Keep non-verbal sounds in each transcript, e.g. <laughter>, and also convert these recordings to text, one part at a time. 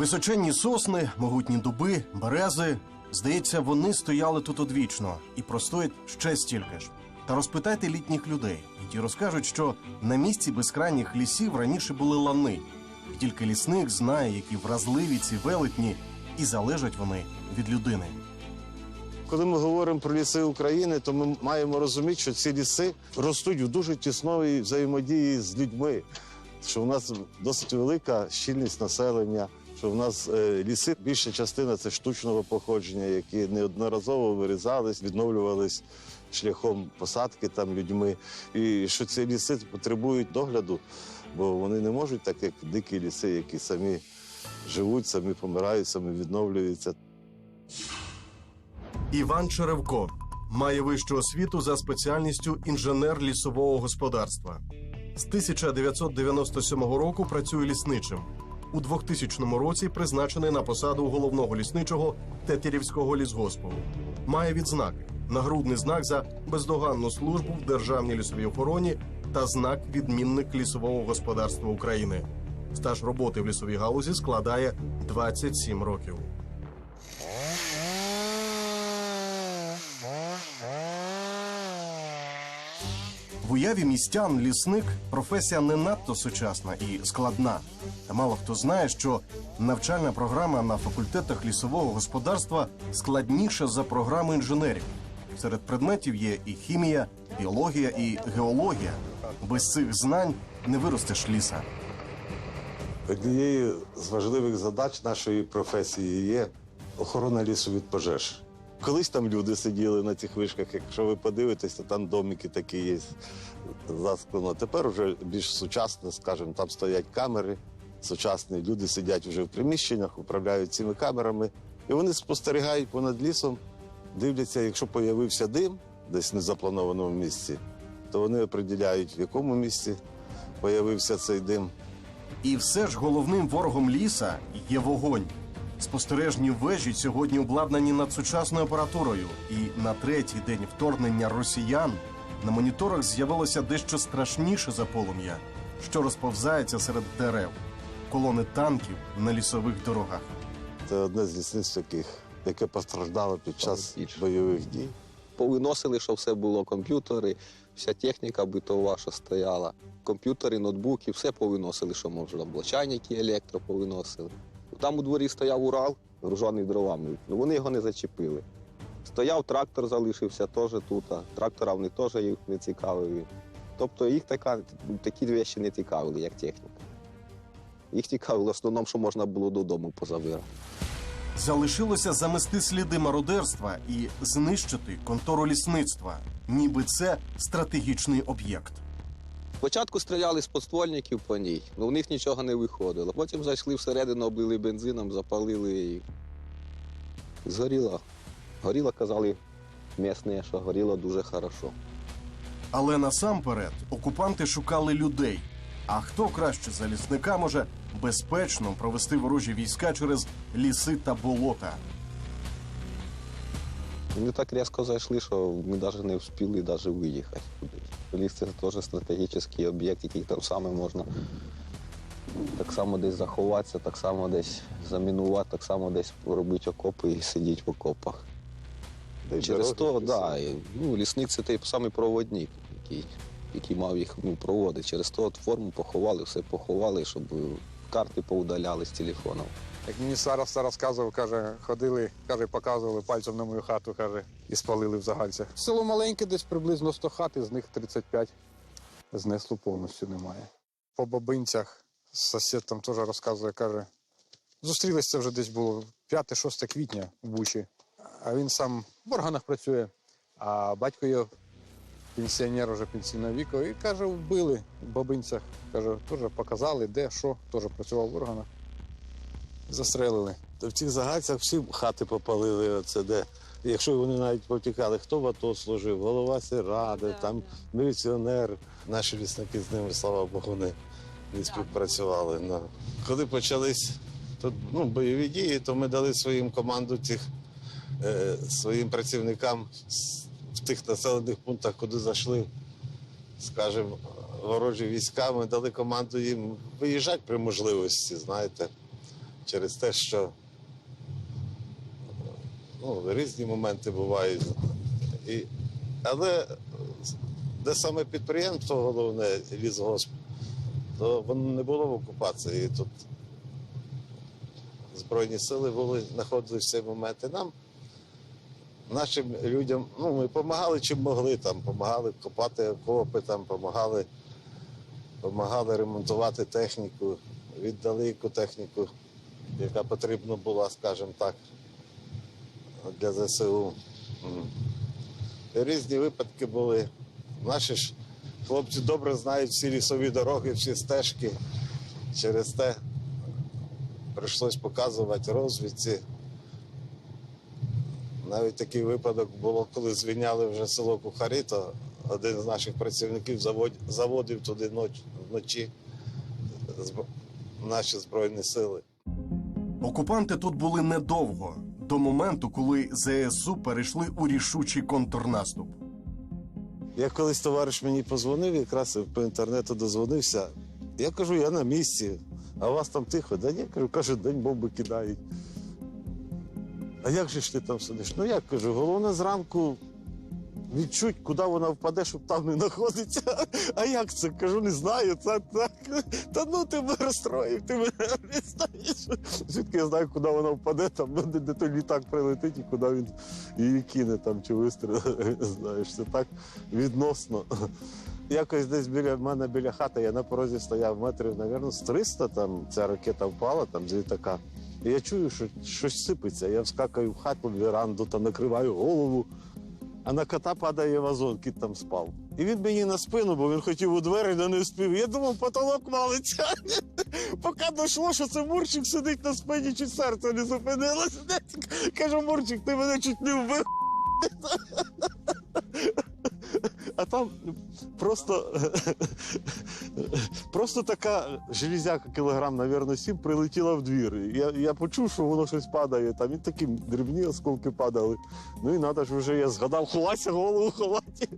Височенні сосни, могутні дуби, берези. Здається, вони стояли тут одвічно і простоять ще стільки ж. Та розпитайте літніх людей, і ті розкажуть, що на місці безкрайніх лісів раніше були лани. І тільки лісник знає, які вразливі ці велетні, і залежать вони від людини. Коли ми говоримо про ліси України, то ми маємо розуміти, що ці ліси ростуть в дуже тісновій взаємодії з людьми. Що в нас досить велика щільність населення, що в нас е, ліси більша частина це штучного походження, які неодноразово вирізались, відновлювались шляхом посадки там людьми. І що ці ліси потребують догляду, бо вони не можуть, так як дикі ліси, які самі живуть, самі помирають, самі відновлюються. Іван Черевко має вищу освіту за спеціальністю інженер лісового господарства. З 1997 року працює лісничим. У 2000 році призначений на посаду головного лісничого Тетерівського лісгоспу. Має відзнаки: нагрудний знак за бездоганну службу в державній лісовій охороні та знак відмінник лісового господарства України. Стаж роботи в лісовій галузі складає 27 років. В уяві містян лісник професія не надто сучасна і складна. Та мало хто знає, що навчальна програма на факультетах лісового господарства складніша за програму інженерів. Серед предметів є і хімія, біологія, і геологія. Без цих знань не виростеш ліса. Однією з важливих задач нашої професії є охорона лісу від пожеж. Колись там люди сиділи на цих вишках, якщо ви подивитеся, там домики такі є засклено. Тепер вже більш сучасно, скажімо, там стоять камери сучасні. Люди сидять вже в приміщеннях, управляють цими камерами, і вони спостерігають понад лісом, дивляться, якщо появився дим десь в незапланованому місці, то вони определяють, в якому місці появився цей дим. І все ж головним ворогом ліса є вогонь. Спостережні вежі сьогодні обладнані надсучасною апаратурою, і на третій день вторгнення росіян на моніторах з'явилося дещо страшніше за полум'я, що розповзається серед дерев, колони танків на лісових дорогах. Це одне з лісництв, яких, яке постраждало під час бойових дій. повиносили, що все було комп'ютери, вся техніка битова, що стояла. Комп'ютери, ноутбуки, все повиносили, що можна було. Чайники, електро повиносили. Там у дворі стояв Урал, гружений дровами. Ну вони його не зачепили. Стояв трактор, залишився теж тут. Трактора вони теж їх не цікавили. Тобто їх така, такі речі не цікавили, як техніка. Їх цікавило в основному, що можна було додому позабирати. Залишилося замести сліди мародерства і знищити контору лісництва, ніби це стратегічний об'єкт. Спочатку стріляли з подствольників по ній, але в них нічого не виходило. Потім зайшли всередину, облили бензином, запалили і згоріло. Горіло, казали місні, що горіло дуже хорошо. Але насамперед окупанти шукали людей. А хто краще за лісника може безпечно провести ворожі війська через ліси та болота? Вони так різко зайшли, що ми навіть не встигли навіть виїхати кудись. Ліс це теж стратегічний об'єкт, який там саме можна так само десь заховатися, так само десь замінувати, так само десь робити окопи і сидіти в окопах. Де Через то, да, і, ну, лісник це той самий проводник, який, який мав їх ну, проводити. Через то от форму поховали, все поховали, щоб карти поудаляли з телефону. Як мені староста розказував, каже, ходили, каже, показували пальцем на мою хату, каже, і спалили в загальця. Село маленьке, десь приблизно 100 хат, із них 35 знесло повністю немає. По бабинцях сусід там теж розказує, каже, зустрілися вже десь було 5-6 квітня в Бучі. А він сам в органах працює, а батько його пенсіонер вже пенсійного віку, і каже, вбили в бабинцях. Каже, теж показали, де, що, теж працював в органах. Застрелили. То в цих загальцях всі хати попалили, оце де. Якщо вони навіть повтікали, хто в АТО служив, голова сільради, там міліціонер. Наші лісники з ними, слава Богу, не, не співпрацювали. Ну, коли почались тут, ну, бойові дії, то ми дали своїм команду цих е, своїм працівникам в тих населених пунктах, куди зайшли, скажімо, ворожі війська, ми дали команду їм виїжджати при можливості, знаєте через те, що ну, різні моменти бувають. І, але де саме підприємство головне, лісгосп, то воно не було в окупації. Тут Збройні сили були, знаходилися в цей момент. І нам, нашим людям, ну, ми допомагали чим могли, там, допомагали копати окопи, там, допомагали ремонтувати техніку, віддали яку техніку, яка потрібна була, скажімо так, для ЗСУ. Різні випадки були. Наші ж хлопці добре знають всі лісові дороги, всі стежки. Через те прийшлось показувати розвідці. Навіть такий випадок було, коли звільняли вже село Кухарі, то один з наших працівників завод- заводив туди вночі наші збройні сили. Окупанти тут були недовго, до моменту, коли ЗСУ перейшли у рішучий контрнаступ. Я колись товариш мені позвонив, якраз по інтернету дозвонився. Я кажу, я на місці, а у вас там тихо. Да ні, кажу, каже, день бомби кидають. А як же ж ти там сидиш? Ну як кажу, головне зранку відчуть, куди вона впаде, щоб там не знаходиться. <laughs> А як це? Кажу, не знаю. Це так. Та ну ти мене розстроїв, ти мене не знаєш. Звідки я знаю, куди вона впаде, там, ну, де, де той літак прилетить і куди він її кине там чи вистрілить. <laughs> Знаєш, це так відносно. Якось десь біля мене біля хати, я на порозі стояв метрів, мабуть, з 300, там ця ракета впала там з літака. І я чую, що щось сипеться. Я вскакаю в хату, в веранду та накриваю голову. А на кота падає вазон, кіт там спав. І він мені на спину, бо він хотів у двері, але не вспів. Я думав, потолок валиться. <laughs> Поки дійшло, що це Мурчик сидить на спині, чи серце не зупинилося. <laughs> Кажу, Мурчик, ти мене чуть не вбив. <laughs> А там просто, <laughs> просто така железяка кілограм, мабуть, сім прилетіла в двір. Я, я почув, що воно щось падає. Там і такі дрібні осколки падали. Ну і треба ж вже я згадав, ховайся, голову ховати.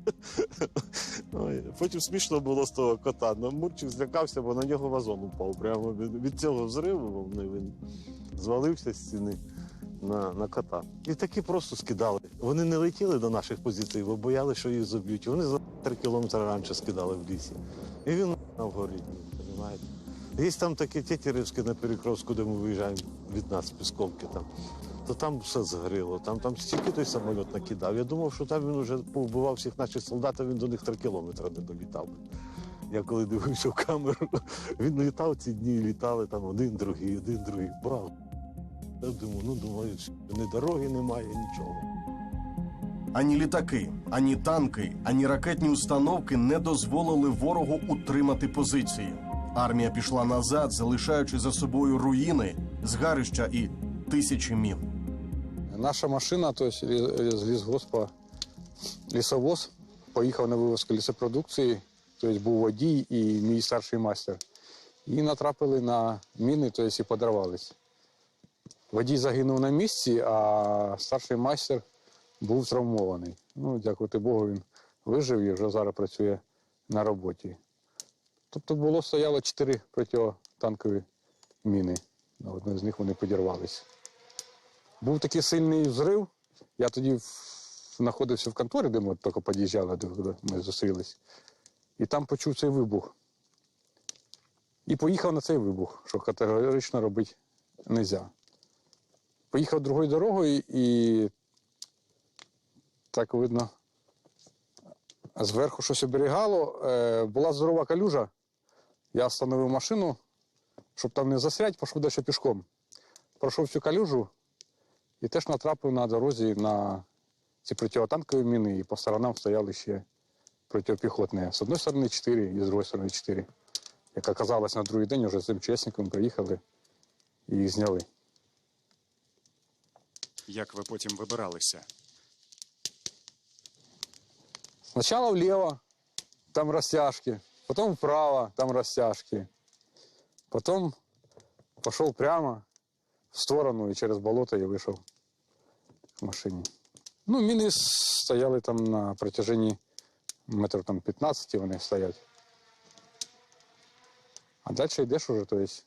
<laughs> Потім смішно було з того кота. Ну, Мурчик злякався, бо на нього вазон упав. Прямо від, від цього взриву він звалився з стіни на, на кота. І такі просто скидали. Вони не летіли до наших позицій, бо боялися, що їх заб'ють. Вони за три кілометри раніше скидали в лісі. І він на вгорі, розумієте. Є там таке Тетерівське на Перекровську, де ми виїжджаємо від нас, Пісковки там. То там все згоріло, там, там стільки той самоліт накидав. Я думав, що там він вже повбивав всіх наших солдат, а він до них три кілометри не долітав. Я коли дивився в камеру, <laughs> він літав ці дні, літали там один, другий, один, другий. Браво. Я думаю, ну думаю, ні дороги немає, нічого. Ані літаки, ані танки, ані ракетні установки не дозволили ворогу утримати позиції. Армія пішла назад, залишаючи за собою руїни, згарища і тисячі мін. Наша машина, то есть лі- з лісгоспа лісовоз, поїхав на вивозку лісопродукції, тобто був водій і мій старший майстер. І натрапили на міни, тобто і подорвались. Водій загинув на місці, а старший майстер був травмований. Ну, дякувати Богу, він вижив і вже зараз працює на роботі. Тобто було стояло чотири протитанкові міни. На одній з них вони підірвалися. Був такий сильний взрив. Я тоді знаходився в конторі, де ми тільки під'їжджали, де ми зустрілись. І там почув цей вибух. І поїхав на цей вибух, що категорично робити не можна. Поїхав другою дорогою і так видно, зверху щось оберігало. Е, була здорова калюжа. Я встановив машину, щоб там не застрять, пішов далі пішком. Пройшов цю калюжу, і теж натрапив на дорозі на ці протитанкові міни, і по сторонам стояли ще протипіхотні. З одної сторони чотири, і з другої сторони чотири. Як оказалось, на другий день вже з МЧСниками приїхали і їх зняли. Як ви потім вибиралися? Сначала влево, там растяжки, потом вправо, там растяжки. Потом пошел прямо в сторону и через болото я вышел к машине. Ну, мины стояли там на протяжении метрів там 15 вони стоять. А далі йдеш уже, то есть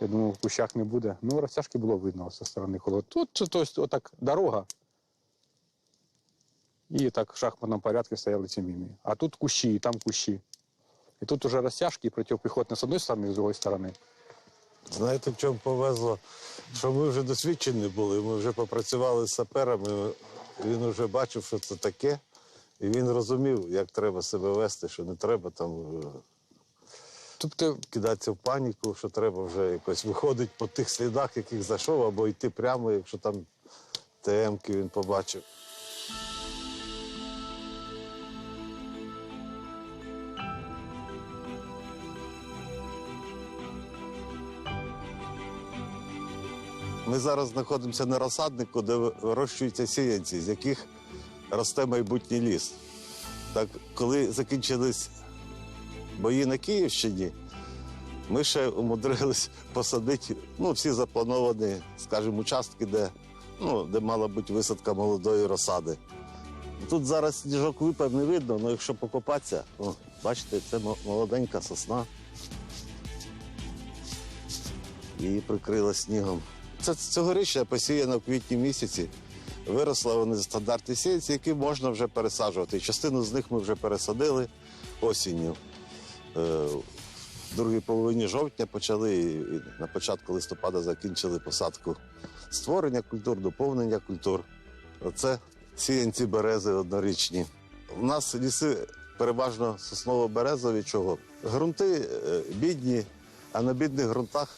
Я думав, в кущах не буде. Ну, розтяжки було видно зі сторони коло. Тут тобто, отак дорога. І так в шахматному порядку стояли ці міни. А тут кущі, і там кущі. І тут уже розтяжки протипіхотні з одної сторони, з другої сторони. Знаєте, в чому повезло? Що ми вже досвідчені були, ми вже попрацювали з саперами, він вже бачив, що це таке, і він розумів, як треба себе вести, що не треба там е, Тобто, кидатися в паніку, що треба вже якось виходити по тих слідах, яких зайшов, або йти прямо, якщо там ТМ-ки він побачив. Ми зараз знаходимося на розсаднику, де вирощуються сіянці, з яких росте майбутній ліс. Так, коли закінчились бої на Київщині, ми ще умудрились посадити ну, всі заплановані, скажімо, участки, де, ну, де мала бути висадка молодої розсади. Тут зараз сніжок випав, не видно, але якщо покопатися, о, бачите, це молоденька сосна. Її прикрила снігом. Це цьогорічна посіяна в квітні місяці. Виросла вони стандартні сіянці, які можна вже пересаджувати. Частину з них ми вже пересадили осінню. Е, в другій половині жовтня почали і і на початку листопада закінчили посадку створення культур, доповнення культур. Оце сіянці берези однорічні. У нас ліси переважно сосново-березові. Чого? Грунти е, бідні, а на бідних ґрунтах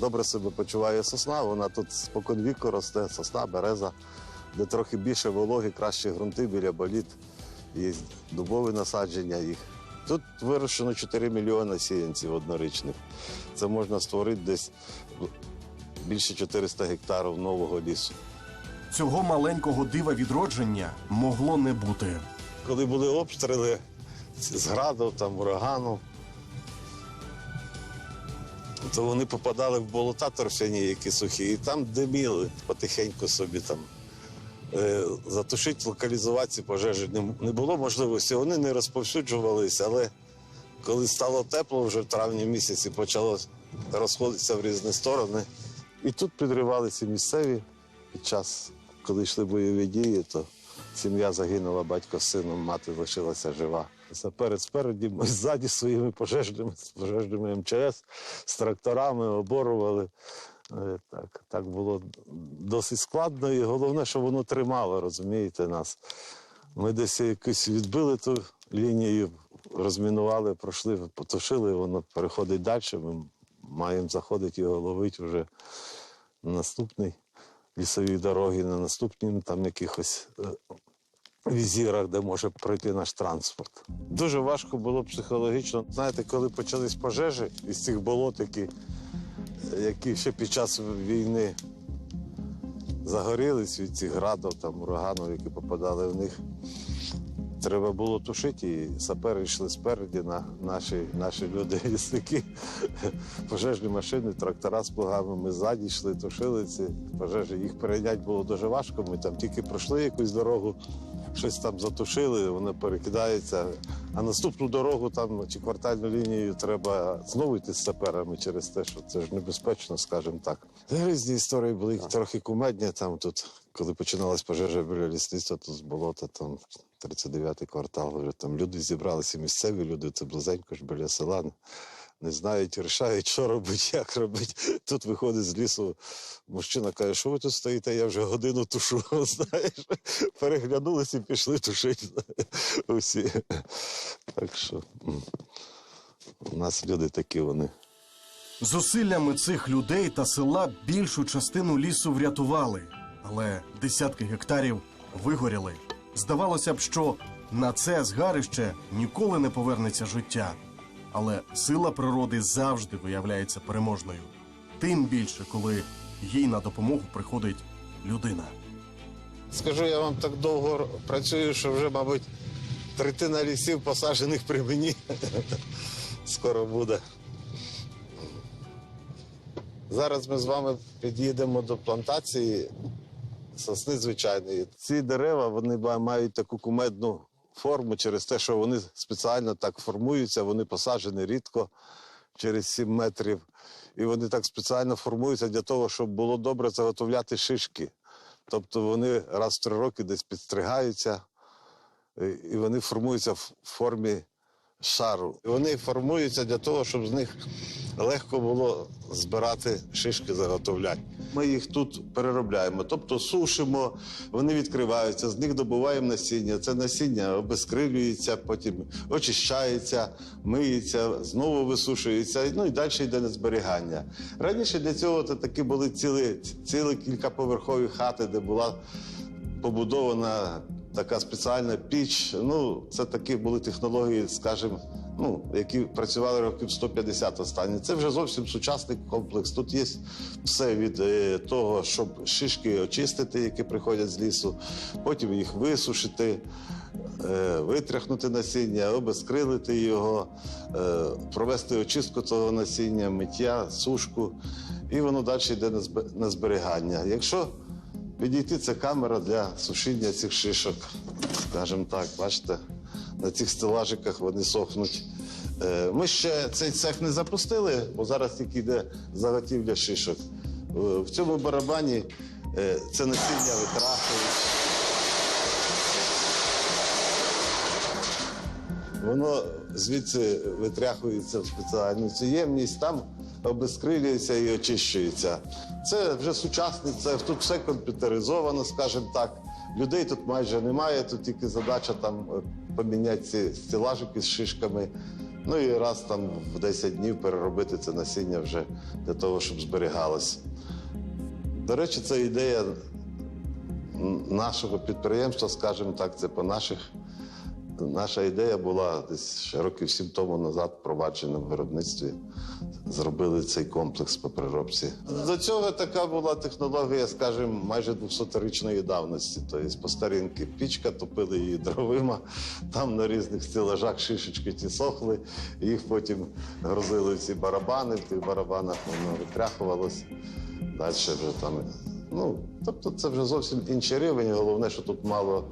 добре себе почуває сосна. Вона тут споконвіку росте, сосна, береза, де трохи більше вологи, кращі ґрунти біля боліт. Є дубові насадження їх. Тут вирощено 4 мільйони сіянців однорічних. Це можна створити десь більше 400 гектарів нового лісу. Цього маленького дива відродження могло не бути. Коли були обстріли з градів, там, урагану, то вони попадали в болота торфяні, які сухі, і там диміли потихеньку собі там. Е, Затушити, локалізувати пожежі не, було можливості. Вони не розповсюджувалися, але коли стало тепло вже в травні місяці, почало розходитися в різні сторони. І тут підривалися місцеві під час, коли йшли бойові дії, то сім'я загинула, батько з сином, мати лишилася жива. Саперед спереді, ми ззаді своїми пожежними, з пожежними МЧС, з тракторами оборували. Е, Так, так було досить складно, і головне, що воно тримало, розумієте, нас. Ми десь якось відбили ту лінію, розмінували, пройшли, потушили, воно переходить далі. Ми маємо заходити його ловити вже на наступній лісовій дорогі, на наступнім там якихось е, візірах, де може пройти наш транспорт. Дуже важко було психологічно. Знаєте, коли почались пожежі із цих болот, які, які ще під час війни загорілись від цих градів, там, ураганів, які попадали в них. Треба було тушити, і сапери йшли спереді, на наші, наші люди <laughs> лісники, пожежні машини, трактора з плугами. Ми ззаді йшли, тушили ці пожежі. Їх перейняти було дуже важко. Ми там тільки пройшли якусь дорогу, щось там затушили, воно перекидається. А наступну дорогу там чи квартальну лінію треба знову йти з саперами через те, що це ж небезпечно, скажімо так. Різні історії були трохи кумедні. Там тут, коли починалась пожежа біля лісництва, тут з болота, там 39-й квартал, вже там люди зібралися, місцеві люди, це близенько ж біля села. Не знають, рішають, що робити, як робити. Тут виходить з лісу мужчина каже, що ви тут стоїте, я вже годину тушу. <laughs> Знаєш, переглянулися і пішли тушити усі. Так що у нас люди такі вони. Зусиллями цих людей та села більшу частину лісу врятували, але десятки гектарів вигоріли. Здавалося б, що на це згарище ніколи не повернеться життя. Але сила природи завжди виявляється переможною. Тим більше, коли їй на допомогу приходить людина. Скажу, я вам так довго працюю, що вже, мабуть, третина лісів посаджених при мені. <laughs> Скоро буде. Зараз ми з вами під'їдемо до плантації сосни звичайної. Ці дерева вони мають таку кумедну форму через те, що вони спеціально так формуються, вони посаджені рідко, через 7 метрів. І вони так спеціально формуються для того, щоб було добре заготовляти шишки. Тобто вони раз в три роки десь підстригаються, і вони формуються в формі шару. І вони формуються для того, щоб з них легко було збирати шишки, заготовляти. Ми їх тут переробляємо, тобто сушимо, вони відкриваються, з них добуваємо насіння. Це насіння обезкривлюється, потім очищається, миється, знову висушується, ну і далі йде на зберігання. Раніше для цього це такі були цілі, цілі кількаповерхові хати, де була побудована така спеціальна піч. Ну, це такі були технології, скажімо, ну, які працювали років 150 останні. Це вже зовсім сучасний комплекс. Тут є все від е, того, щоб шишки очистити, які приходять з лісу, потім їх висушити. е, Витряхнути насіння, обезкрилити його, е, провести очистку цього насіння, миття, сушку, і воно далі йде на зберігання. Якщо Підійти це камера для сушіння цих шишок. Скажімо так, бачите, на цих стелажиках вони сохнуть. Е, Ми ще цей цех не запустили, бо зараз тільки йде заготівля шишок. Е, В цьому барабані е, це насіння витрахують. Воно звідси витряхується в спеціальну цю ємність, там обезкрилюється і очищується. Це вже сучасний цех, тут все комп'ютеризовано, скажімо так. Людей тут майже немає, тут тільки задача там поміняти ці стілажики з шишками. Ну і раз там в 10 днів переробити це насіння вже для того, щоб зберігалось. До речі, це ідея нашого підприємства, скажімо так, це по наших Наша ідея була десь років сім тому назад впроваджена в виробництві. Зробили цей комплекс по переробці. До цього така була технологія, скажімо, майже 200-річної давності. Тобто по старінки пічка, топили її дровима, там на різних стелажах шишечки ті сохли, їх потім грузили в ці барабани, в тих барабанах воно витряхувалось. Далі вже там. Ну, тобто це вже зовсім інший рівень. Головне, що тут мало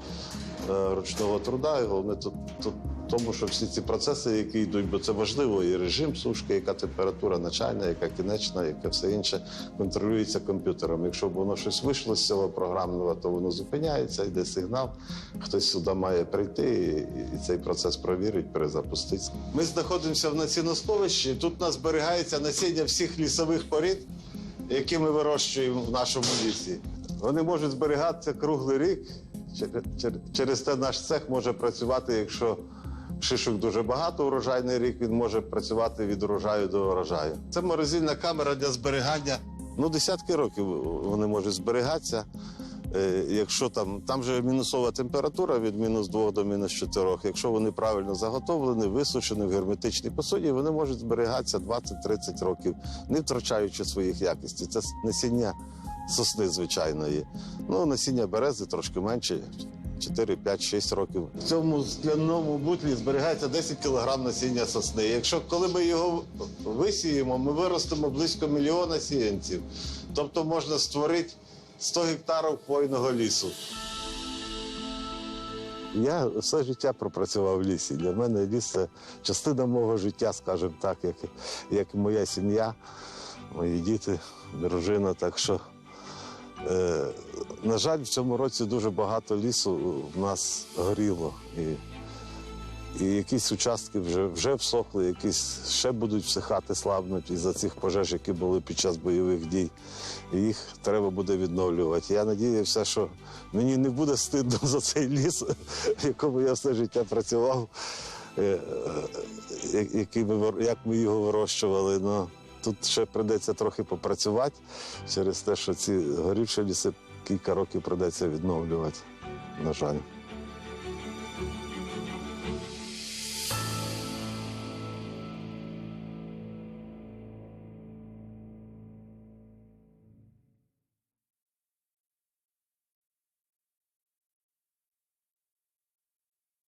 ручного труда, і головне тут, тут тому, що всі ці процеси, які йдуть, бо це важливо, і режим сушки, яка температура начальна, яка кінечна, яке все інше, контролюється комп'ютером. Якщо б воно щось вийшло з цього програмного, то воно зупиняється, йде сигнал. Хтось сюди має прийти і, і цей процес провірить, перезапустить. Ми знаходимося в насіносховищі. Тут у нас зберігається насіння всіх лісових порід які ми вирощуємо в нашому лісі. Вони можуть зберігатися круглий рік. Чер- чер- Через те наш цех може працювати, якщо шишок дуже багато урожайний рік, він може працювати від урожаю до урожаю. Це морозильна камера для зберігання. Ну, десятки років вони можуть зберігатися. Е, Якщо там, там же мінусова температура від мінус 2 до мінус 4, якщо вони правильно заготовлені, висушені в герметичній посуді, вони можуть зберігатися 20-30 років, не втрачаючи своїх якостей. Це насіння сосни звичайної. Ну, насіння берези трошки менше. 4, 5, 6 років. В цьому скляному бутлі зберігається 10 кг насіння сосни. Якщо коли ми його висіємо, ми виростимо близько мільйона сіянців. Тобто можна створити 100 гектарів хвойного лісу. Я все життя пропрацював в лісі. Для мене ліс це частина мого життя, скажімо так, як, як моя сім'я, мої діти, дружина. Так що, на жаль, в цьому році дуже багато лісу в нас горіло. І, і якісь участки вже, вже всохли, якісь ще будуть всихати, слабнуть із-за цих пожеж, які були під час бойових дій. І їх треба буде відновлювати. Я надіюся, що мені не буде стидно за цей ліс, в якому я все життя працював, е, е, який ми, як ми його вирощували. Тут ще прийдеться трохи попрацювати через те, що ці горівші ліси кілька років прийдеться відновлювати, на жаль.